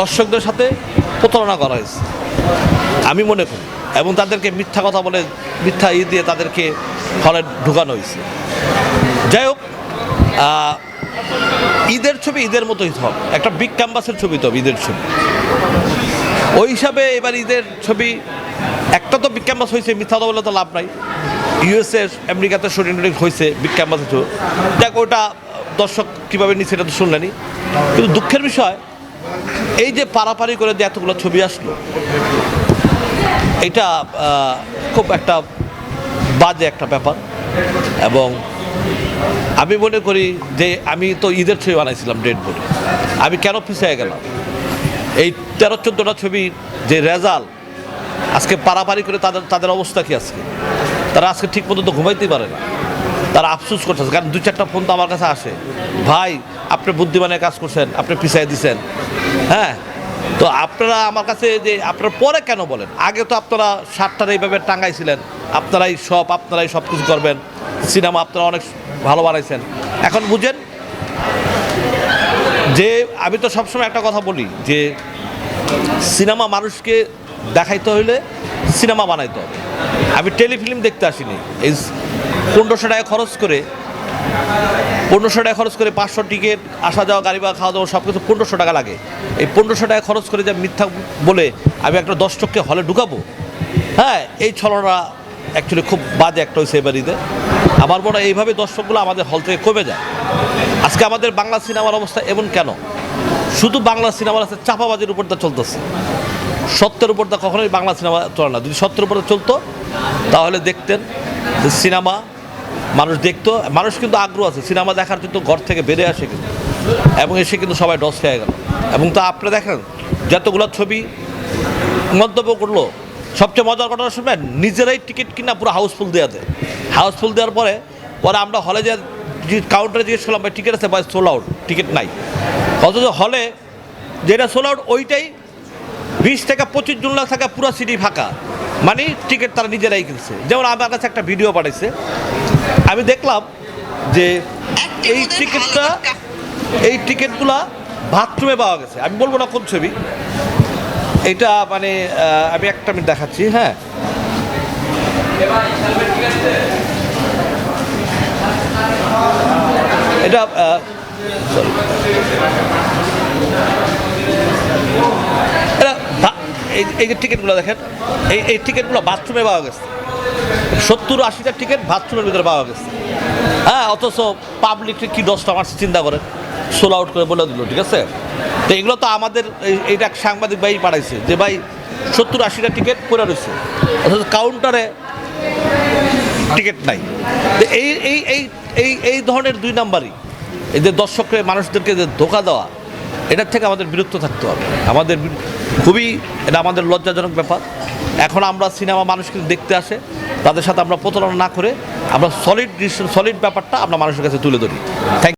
দর্শকদের সাথে প্রতারণা করা হয়েছে। আমি মনে করি। এবং তাদেরকে মিথ্যা কথা বলে, মিথ্যা ই দিয়ে তাদেরকে হলে ঢুকানো হয়েছে। যাই হোক ঈদের ছবি ঈদের মতোই হবে। একটা বিগ ক্যাম্পাসের ছবি তো ঈদের ছবি। ওই হিসাবে এবার ঈদের ছবি, একটা তো বিগ ক্যাম্পাস হয়েছে, মিথ্যা কথা বলে তো লাভ নাই। ইউএসএ আমেরিকাতে শুটিং টুটিং হয়েছে বিগ ক্যাম্পাসে ছবি। দেখ ওটা দর্শক কীভাবে নিচ্ছে এটা তো শুনলেনি। কিন্তু দুঃখের বিষয় এই যে পারাপারি করে যে এতগুলো ছবি আসলো, এটা খুব একটা বাজে একটা ব্যাপার। এবং আমি মনে করি যে আমি তো ঈদের ছবি বানাইছিলাম ডেট বলে আমি কেন পিছিয়ে গেলাম? এই তেরো চোদ্দোটা ছবি যে রেজাল্ট, আজকে পারাপারি করে তাদের তাদের অবস্থা কি আজকে? তারা আজকে ঠিক মতো তো ঘুমাইতেই পারে না। তারা আফসোস করতেছে, কারণ দু চারটা ফোন তো আমার কাছে আসে। ভাই, আপনি বুদ্ধিমানের কাজ করছেন, আপনি পিছিয়ে দিছেন। হ্যাঁ? তো আপনারা আমার কাছে যে আপনারা পরে কেন বলেন? আগে তো আপনারা শার্টটার এইভাবে টাঙ্গাইছিলেন। আপনারাই সব আপনারাই সব কিছু করবেন। সিনেমা আপনারা অনেক ভালো বানাইছেন। এখন বুঝেন, যে আমি তো সবসময় একটা কথা বলি, যে সিনেমা মানুষকে দেখাইতে হইলে সিনেমা বানাইতে হবে। আমি টেলিফিল্ম দেখতে আসিনি। এই পনেরোশো টাকা খরচ করে, পনেরোশো টাকা খরচ করে পাঁচশো টিকিট, আসা যাওয়া, গাড়ি বা খাওয়া দাওয়া সব কিছু পনেরোশো টাকা লাগে। এই পনেরোশো টাকা খরচ করে যে মিথ্যা বলে আমি একটা দর্শককে হলে ঢুকাবো? হ্যাঁ এই ছলনা অ্যাকচুয়ালি খুব বাজে একটা হয়েছে এবারিতে আমার মনে হয় এইভাবে দর্শকগুলো আমাদের হল থেকে কমে যায়। আজকে আমাদের বাংলা সিনেমার অবস্থা এমন কেন? শুধু বাংলা সিনেমার আছে, চাপাবাজির উপর দা চলতেছে। সত্যের উপর দা কখনোই বাংলা সিনেমা চলে না। যদি সত্যের উপর চলতো, তাহলে দেখতেন যে সিনেমা মানুষ দেখতো। মানুষ কিন্তু আগ্রহ আছে, সিনেমা দেখার কিন্তু ঘর থেকে বেড়ে আসে কিন্তু। এবং এসে কিন্তু সবাই ডস খেয়ে গেল। এবং তা আপনি দেখেন, যতগুলো ছবি মন্তব্য করল, সবচেয়ে মজার ঘটনা শুনবেন, নিজেরাই টিকিট কিনা পুরো হাউসফুল দেওয়া দেয়। হাউসফুল দেওয়ার পরে পরে আমরা হলে যে কাউন্টারে জিজ্ঞেস করলাম ভাই টিকিট আছে ভাই সোল আউট টিকিট নাই। অথচ হলে যেটা সোল আউট ওইটাই বিশ থেকে পঁচিশ জন লাখ থাকা পুরো সিটি ফাঁকা। মানে টিকিট তারা নিজেরাই কিনছে। যেমন আমার কাছে একটা ভিডিও পাঠাইছে। আমি দেখলাম যে এই টিকিটটা এই টিকিটগুলা বাথরুমে পাওয়া গেছে। আমি বলব না কোন ছবি। এটা মানে আমি একটা মিনিট দেখাচ্ছি হ্যাঁ। এটা আহ, sorry. এটা এই যে টিকিটগুলো দেখেন এই এই টিকিটগুলো বাথরুমে পাওয়া গেছে। সত্তর আশিটা টিকিট বাথরুমের ভিতরে পাওয়া গেছে। হ্যাঁ অথচ পাবলিক কি দশটা আমার চিন্তা করেন? সোল আউট করে বলে দিল ঠিক আছে? তো এগুলো তো আমাদের এই- এইটা সাংবাদিক ভাই পাঠাইছে যে ভাই সত্তর আশিটা টিকিট পড়ে রয়েছে। অথচ কাউন্টারে টিকিট নাই। এই এই এই এই এই ধরনের দুই নাম্বারই। এই যে দর্শকের, মানুষদেরকে যে ধোকা দেওয়া, এটার থেকে আমাদের বিরক্ত থাকতে হবে। আমাদের খুবই এটা আমাদের লজ্জাজনক ব্যাপার। এখন আমরা সিনেমা মানুষ কিন্তু দেখতে আসে, তাদের সাথে আমরা প্রতারণা না করে আমরা সলিড সলিড ব্যাপারটা আমরা মানুষের কাছে তুলে ধরি। থ্যাংক